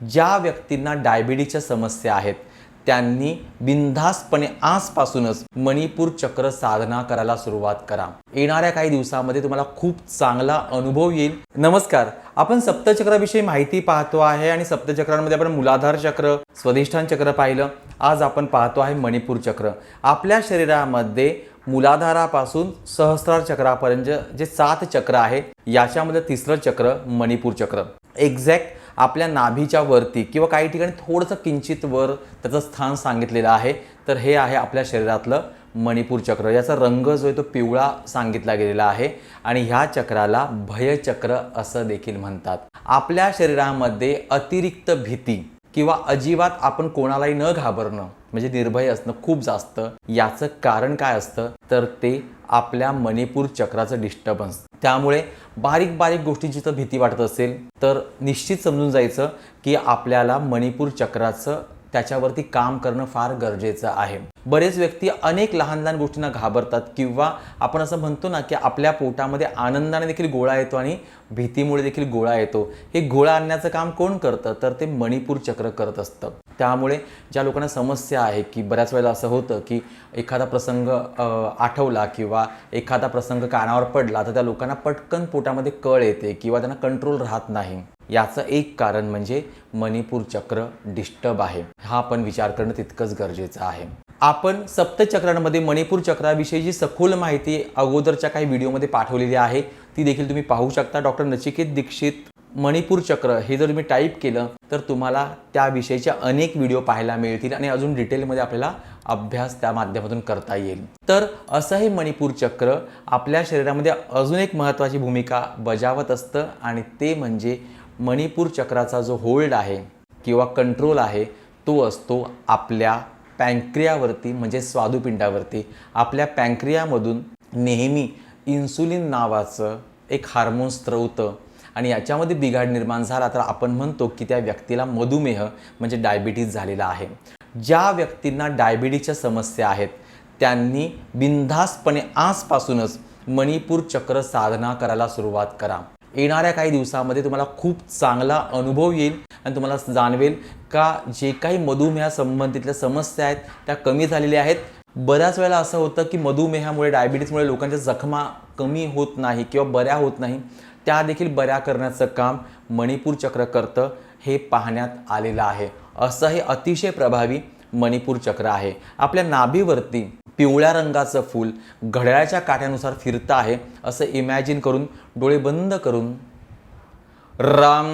ज्या व्यक्तींना डायबिटीच्या समस्या आहेत त्यांनी बिनधास्तपणे आजपासूनच मणिपूर चक्र साधना करायला सुरुवात करा. येणाऱ्या काही दिवसामध्ये तुम्हाला खूप चांगला अनुभव येईल. नमस्कार आपण सप्तचक्राविषयी माहिती पाहतो आहे आणि सप्तचक्रांमध्ये आपण मूलाधार चक्र स्वधिष्ठान चक्र पाहिलं. आज आपण पाहतो आहे मणिपूर चक्र. आपल्या शरीरामध्ये मूलाधारापासून सहस्रार चक्रापर्यंत जे सात चक्र आहे याच्यामध्ये तिसरं चक्र मणिपूर चक्र. एक्झॅक्ट आपल्या नाभीच्या वरती किंवा काही ठिकाणी थोडंसं किंचित वर त्याचं स्थान सांगितलेलं आहे. तर हे आहे आपल्या शरीरातलं मणिपूर चक्र. याचा रंग जो आहे तो पिवळा सांगितला गेलेला आहे आणि ह्या चक्राला भयचक्र असं देखील म्हणतात. आपल्या शरीरामध्ये अतिरिक्त भीती किंवा अजिबात आपण कोणालाही न घाबरणं म्हणजे निर्भय असणं खूप जास्त याचं कारण काय असतं? तर ते आपल्या मणिपूर चक्राचं डिस्टर्बन्स त्यामुळे बारीक बारीक गोष्टीची जर भीती वाटत असेल तर निश्चित समजून जायचं की आपल्याला मणिपूर चक्राचं त्याच्यावरती काम करणं फार गरजेचं आहे. बरेच व्यक्ती अनेक लहान लहान गोष्टींना घाबरतात किंवा आपण असं म्हणतो ना की आपल्या पोटामध्ये आनंदाने देखील गोळा येतो आणि भीतीमुळे देखील गोळा येतो. हे गोळा आणण्याचं काम कोण करतं? तर ते मणिपूर चक्र करत असतं. त्यामुळे ज्या लोकांना समस्या आहे की बऱ्याच वेळेला असं होतं की एखादा प्रसंग आठवला किंवा एखादा प्रसंग कानावर पडला तर त्या लोकांना पटकन पोटामध्ये कळ येते किंवा त्यांना कंट्रोल राहत नाही. याचं एक कारण म्हणजे मणिपूर चक्र डिस्टर्ब आहे. हा आपण विचार करणं तितकंच गरजेचं आहे. आपण सप्तचक्रांमध्ये मणिपूर चक्राविषयी जी सखोल माहिती अगोदरच्या काही व्हिडिओमध्ये पाठवलेली आहे ती देखील तुम्ही पाहू शकता. डॉक्टर नचिकेत दीक्षित मणिपूर चक्र हे जर तुम्ही टाईप केलं तर तुम्हाला त्याविषयीचे अनेक व्हिडिओ पाहायला मिळतील आणि अजून डिटेलमध्ये आपल्याला अभ्यास त्या माध्यमातून करता येईल. तर असं हे मणिपूर चक्र आपल्या शरीरामध्ये अजून एक महत्त्वाची भूमिका बजावत असतं आणि ते म्हणजे मणिपूर चक्राचा जो होल्ड आहे किंवा कंट्रोल आहे तो असतो आपल्या पँक्रियावरती म्हणजे स्वादुपिंडावरती. आपल्या पँक्रियामधून नेहमी इन्सुलिन नावाचं एक हार्मोन स्त्रवतं आणि याच्यामध्ये बिघाड निर्माण झाला तर आपण म्हणतो की त्या व्यक्तीला मधुमेह म्हणजे डायबिटीज झालेला आहे. ज्या व्यक्तींना डायबिटीजच्या समस्या आहेत त्यांनी बिनधास्तपणे आजपासूनच मणिपूर चक्र साधना करायला सुरुवात करा. येणाऱ्या काही दिवसामध्ये तुम्हाला खूप चांगला अनुभव येईल आणि तुम्हाला जाणवेल का जे काही मधुमेहासंबंधितल्या समस्या आहेत त्या कमी झालेल्या आहेत. बऱ्याच वेळेला असं होतं की मधुमेहामुळे डायबिटीजमुळे लोकांच्या जखमा कमी होत नाही किंवा बऱ्या होत नाही. त्या देखील बऱ्या करण्याचं काम मणिपूर चक्र करतं हे पाहण्यात आलेलं आहे. असं हे अतिशय प्रभावी मणिपूर चक्र आहे. आपल्या नाभीवरती पिवळ्या रंगाचं फूल घड्याळाच्या काट्यानुसार फिरतं आहे असं इमॅजिन करून डोळे बंद करून राम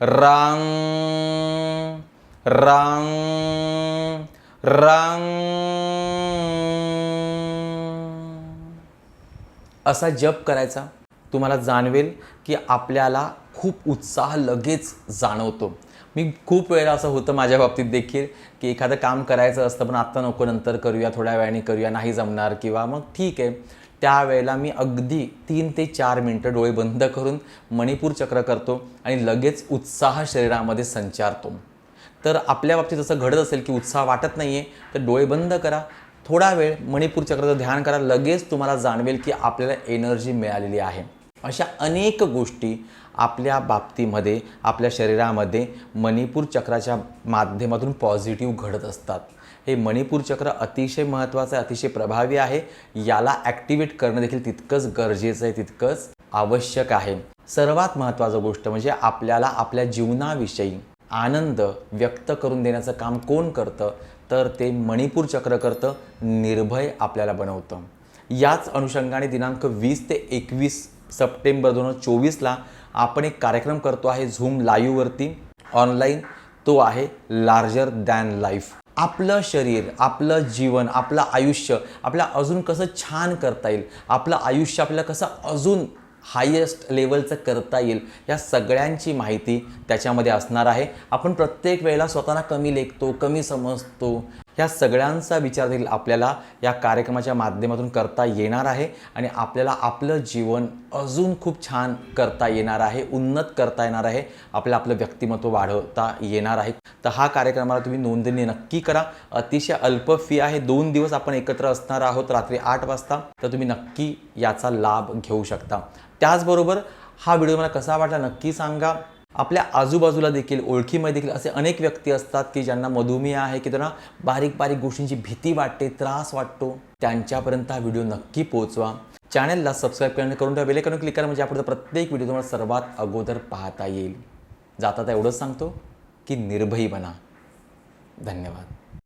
राम राम राम. असा जप करायचा तुम्हाला जाणवेल की आपल्याला खूप उत्साह लगेच जाणवतो. मी खूप वेळेला असं होतं माझ्या बाबतीत देखील की एखादं काम करायचं असतं पण आत्ता नको नंतर करूया थोड्या वेळाने करूया नाही जमणार किंवा मग ठीक आहे. त्यावेळेला मी अगदी तीन ते चार मिनटं डोळे बंद करून मणिपूर चक्र करतो आणि लगेच उत्साह शरीरामध्ये संचारतो. तर आपल्या बाबतीत असं घडत असेल की उत्साह वाटत नाही आहे तर डोळे बंद करा. थोडा वेळ मणिपूर चक्राचं ध्यान करा. लगेच तुम्हाला जाणवेल की आपल्याला एनर्जी मिळालेली आहे. अशा अनेक गोष्टी आपल्या बाबतीमध्ये आपल्या शरीरामध्ये मणिपूर चक्राच्या माध्यमातून पॉझिटिव्ह घडत असतात. हे मणिपूर चक्र अतिशय महत्त्वाचं आहे अतिशय प्रभावी आहे. याला ॲक्टिवेट करणं देखील तितकंच गरजेचं आहे तितकंच आवश्यक आहे. सर्वात महत्त्वाचं गोष्ट म्हणजे आपल्याला आपल्या जीवनाविषयी आनंद व्यक्त करून देण्याचं काम कोण करतं? तर ते मणिपूर चक्र करतं निर्भय आपल्याला बनवतं. याच अनुषंगाने दिनांक वीस ते एकवीस सप्टेंबर दोन हजार चोवीसला आपण एक कार्यक्रम करतो आहे झूम लाईव्हवरती ऑनलाईन. तो आहे लार्जर दॅन लाईफ. आपलं शरीर आपलं जीवन आपलं आयुष्य आपल्या अजून कसं छान करता येईल? आपलं आयुष्य आपल्याला कसं अजून हायेस्ट लेवलचं करता येईल या सगळ्यांची माहिती त्याच्यामध्ये असणार आहे. आपण प्रत्येक वेळेला स्वतःला कमी लेखतो कमी समजतो. ह्या सगळ्यांचा विचार देखील आपल्याला या कार्यक्रमाच्या माध्यमातून करता येणार आहे आणि आपल्याला आपलं जीवन अजून खूप छान करता येणार आहे उन्नत करता येणार आहे. आपलं आपलं व्यक्तिमत्व वाढवता येणार आहे. तर हा कार्यक्रमाला तुम्ही नोंदणी नक्की करा. अतिशय अल्प फी आहे. दोन दिवस आपण एकत्र असणार आहोत रात्री आठ वाजता. तर तुम्ही नक्की याचा लाभ घेऊ शकता. त्याचबरोबर हा व्हिडिओ मला कसा वाटला नक्की सांगा. आपल्या आजूबाजूला देखील ओळखीमध्ये देखील असे अनेक व्यक्ती असतात की ज्यांना मधुमेह आहे की त्यांना बारीक बारीक गोष्टींची भीती वाटते त्रास वाटतो. त्यांच्यापर्यंत हा व्हिडिओ नक्की पोहोचवा. चॅनलला सबस्क्राईब करणे करून ठेवा. बेलेकरून क्लिक करा म्हणजे आपण प्रत्येक व्हिडिओ तुम्हाला सर्वात अगोदर पाहता येईल. जाता तर एवढंच सांगतो. की निर्भयी बना. धन्यवाद.